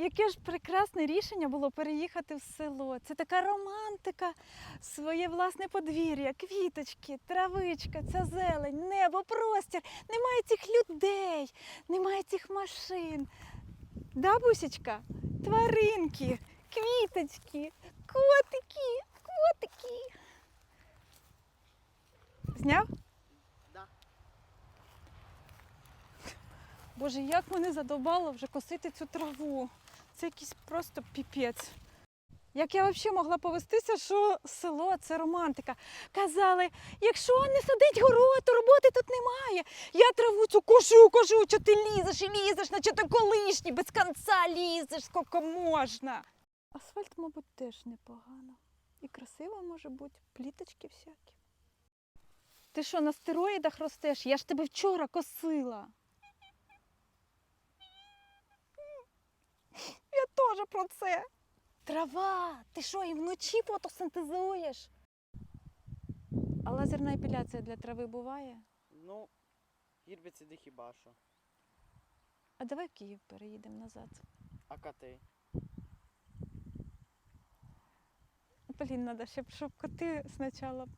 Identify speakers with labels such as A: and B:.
A: Яке ж прекрасне рішення було переїхати в село. Це така романтика, своє власне подвір'я, квіточки, травичка, ця зелень, небо, простір. Немає цих людей, немає цих машин. Да, бусечка? Тваринки, квіточки, котики, котики. Зняв? Боже, як мене задовбало вже косити цю траву. Це якийсь просто піпець. Як я взагалі могла повестися, що село це романтика. Казали, якщо не садить город, то роботи тут немає. Я траву цю кошу, кошу, що ти лізеш і лізеш, наче ти колишній, без кінця лізеш, скільки можна. Асфальт, мабуть, теж непогано. І красиво може бути, пліточки всякі. Ти що, на стероїдах ростеш? Я ж тебе вчора косила. Я теж про це. Трава, ти що, і вночі фотосинтезуєш? А лазерна епіляція для трави буває?
B: Ну, гірбіциди хіба що.
A: А давай в Київ переїдемо назад.
B: А коти?
A: Блін, треба, щоб, щоб коти спочатку